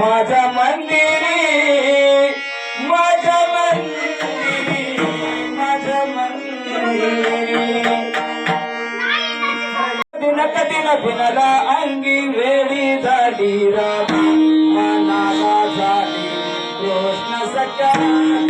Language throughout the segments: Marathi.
माझ्या मंदिरी माझ्या मंदिरी माझ्या मंदिरी. कधी न कुणाला अंगी वेळी झाली राधा मनाला झाली कृष्ण सकाळी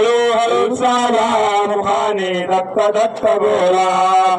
हळू चाला मुखाने दत्त दत्त बोला.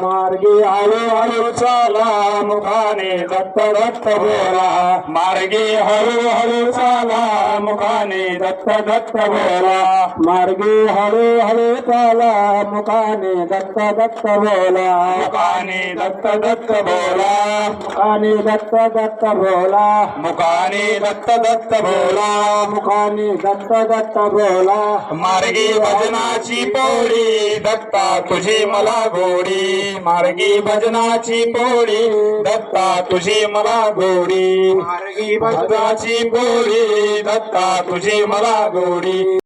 मार्गी हळू हळू चाला मुखाने दत्त दत्त बोला. मार्गी हळू हळू चाला मुखाने दत्त दत्त बोला. मार्गी हळू हळू चाला मुखाने दत्त दत्त बोला. मुखाने दत्त दत्त बोला. मुखाने दत्त दत्त बोला. मुखाने दत्त दत्त बोला. मुखाने दत्त दत्त बोला. मार्गी भजनाची पोळी दत्ता तुझी मला गोडी. मार्गी भजनाची पोळी दत्ता तुझी मला गोडी. मार्गी भजनाची पोळी दत्ता तुझी मला गोडी.